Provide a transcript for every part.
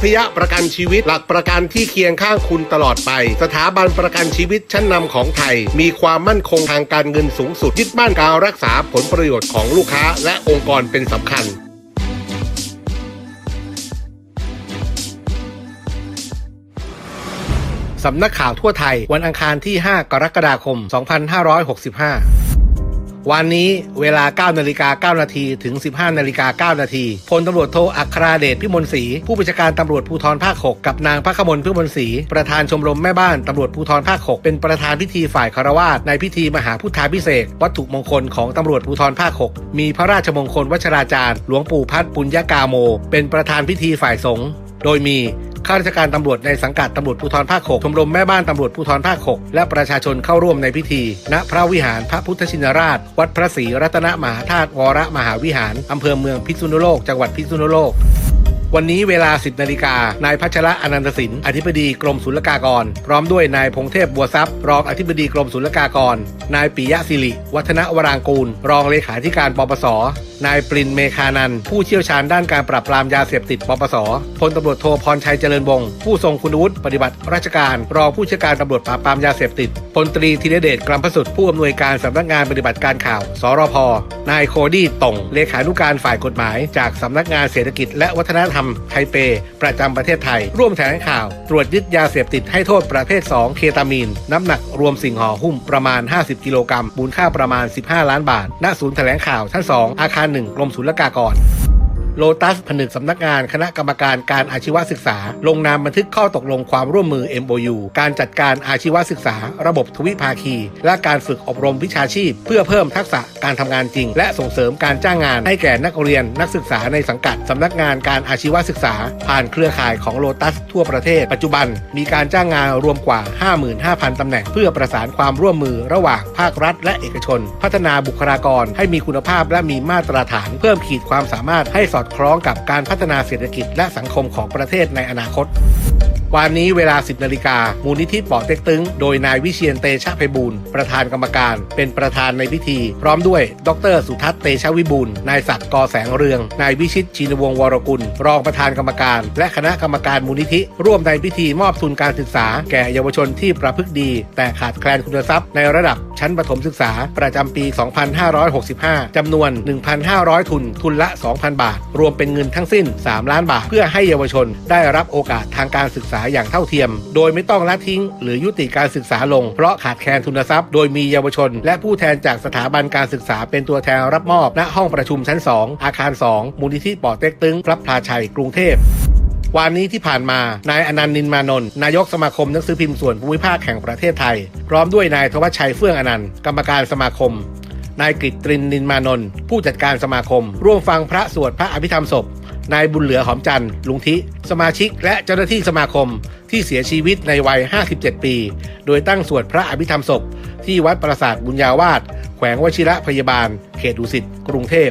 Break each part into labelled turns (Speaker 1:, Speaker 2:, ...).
Speaker 1: พยประกันชีวิตหลักประกันที่เคียงข้างคุณตลอดไป สถาบันประกันชีวิตชั้นนำของไทย มีความมั่นคงทางการเงินสูงสุดยึดบ้านการรักษาผลประโยชน์ของลูกค้าและองค์กรเป็นสำคัญสำนักข่าวทั่วไทย วันอังคารที่ 5 กรกฎาคม 2565 วันนี้เวลา 9 นาฬิกา 9 นาที ถึง 15 นาฬิกา 9 นาที พลตำรวจโทอัคราเดชพิมลศรี ผู้บัญชาการตำรวจภูธรภาค 6 กับนางพระขมลพิมลศรี ประธานชมรมแม่บ้านตำรวจภูธรภาค 6 เป็นประธานพิธีฝ่ายคารวาสในพิธีมหาพุทธาพิเศษ วัตถุมงคลของตำรวจภูธรภาค 6 มีพระราชมงคลวัชราจารย์ หลวงปู่พัฒปุญญากาโม เป็นประธานพิธีฝ่ายสงฆ์ โดยมีข้าราชการตำรวจในสังกัดตำรวจภูธรภาค 6 ชมรมแม่บ้านตำรวจภูธรภาค 6 และประชาชนเข้าร่วมในพิธี ณ พระวิหารพระพุทธชินราช วัดพระศรีรัตนมหาธาตุวรมหาวิหาร อำเภอเมืองพิษณุโลก จังหวัดพิษณุโลก วันนี้เวลา 10นาฬิกานายพัชระอนันตสิน อธิบดีกรมศุลกากร พร้อมด้วยนายพงเทพบัวทรัพย์ รองอธิบดีกรมศุลกากร นายปิยะสิริ วัฒนวรางกูล รองเลขาธิการปปส นายปรินเมคานัน ผู้เชี่ยวชาญด้านการปราบปรามยาเสพติดปปสพลตำรวจโทพรชัยเจริญวงศ์ผู้ทรงคุณวุฒิปฏิบัติราชการ รองผู้เชี่ยวชาญตำรวจปราบปรามยาเสพติดพลตรีธีรเดชกรัมพสุทธิ์ผู้อำนวยการสำนักงานปฏิบัติการข่าว สรพนายโคดี้ต่งเลขานุการฝ่ายกฎหมาย จากสำนักงานเศรษฐกิจและวัฒนธรรมไทเป ประจำประเทศไทย ร่วมแถลงข่าว ตรวจยึดยาเสพติดให้โทษประเภท 2 เคตามีน น้ำหนักรวมสิ่งห่อหุ้มประมาณ 50 กิโลกรัมมูลค่าประมาณ 15 ล้านบาท ณ ศูนย์แถลงข่าวชั้น 2 อาคาร 1 กรมศุลกากร โลตัสผนึกสำนักงานคณะกรรมการการอาชีวศึกษา ลงนามบันทึกข้อตกลงความร่วมมือ MOU การจัดการอาชีวศึกษา ระบบทวิภาคี และการฝึกอบรมวิชาชีพ เพื่อเพิ่มทักษะการทำงานจริง และส่งเสริมการจ้างงานให้แก่นักเรียนนักศึกษาในสังกัดสำนักงานการอาชีวศึกษา ผ่านเครือข่ายของโลตัสทั่วประเทศ ปัจจุบันมีการจ้างงานรวมกว่า 55,000ตำแหน่ง เพื่อประสานความร่วมมือระหว่างภาครัฐ และเอกชน พัฒนาบุคลากรให้มีคุณภาพและมีมาตรฐาน เพิ่มขีดความสามารถให้สอดอดคล้องกับการพัฒนาเศรษฐกิจและสังคมของประเทศในอนาคต วันนี้เวลา 10นาฬิกามูลนิธิป่อเต็กตึง โดยนายวิเชียนเตชะไพบูลประธานกรรมการ เป็นประธานในพิธี พร้อมด้วย ดร สุทัศน์เตชะวิบูลนายศักดิ์กอแสงเรือง นายวิชิตชินวงศ์วรกุล รองประธานกรรมการ และคณะกรรมการมูลนิธิ ร่วมในพิธีมอบทุนการศึกษา แก่เยาวชนที่ประพฤติดี แต่ขาดแคลนคุณทรัพย์ ในระดับชั้นประถมศึกษา ประจำปี 2565จำนวน 1,500 ทุนทุนละ 2,000 บาท รวมเป็นเงินทั้งสิ้น 3 ล้านบาท เพื่อให้เยาวชนได้รับโอกาสทางการศึกษาอย่างเท่าเทียม โดยไม่ต้องละทิ้ง หรือยุติการศึกษาลง เพราะขาดแคลนทุนทรัพย์ โดยมีเยาวชน และผู้แทนจากสถาบันการศึกษาเป็นตัวแทนรับมอบณห้องประชุมชั้น 2 อาคาร 2 มูลนิธิป่อเต็กตึงพระพลาชัย กรุงเทพวันนี้ที่ผ่านมา นายอนันต์นินมานนท์นายกสมาคมหนังสือพิมพ์ส่วนภูมิภาคแห่งประเทศไทย พร้อมด้วยนายธวัชชัยเฟื่องอนันต์กรรมการสมาคม นายกฤตรินนินมานนท์ผู้จัดการสมาคม ร่วมฟังพระสวดพระอภิธรรมศพ นายบุญเหลือหอมจันทร์ลุงทิ สมาชิกและเจ้าหน้าที่สมาคมที่เสียชีวิตในวัย 57 ปี โดยตั้งสวดพระอภิธรรมศพ ที่วัดปราสาทบุญญาวาสแขวงวชิระพยาบาล เขตดุสิตกรุงเทพ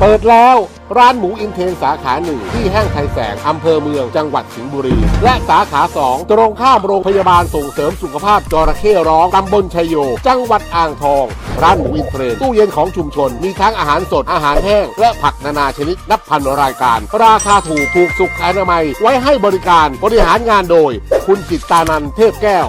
Speaker 1: เปิดแล้วร้านหมูอินเทนสาขาหนึ่งที่แห้งไทยแสง อำเภอเมืองจังหวัดสิงห์บุรี และสาขาสองตรงข้ามโรงพยาบาลส่งเสริมสุขภาพจระเข้ร้อง ตำบลชยโย จังหวัดอ่างทอง ร้านหมูอินเทนตู้เย็นของชุมชน มีทั้งอาหารสดอาหารแห้ง และผักนานาชนิดนับพันรายการ ราคาถูกถูกสุขอนามัย ไว้ให้บริการบริหารงานโดย คุณจิตตานันเทพแก้ว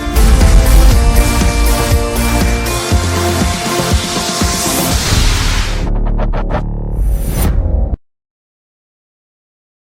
Speaker 1: 9456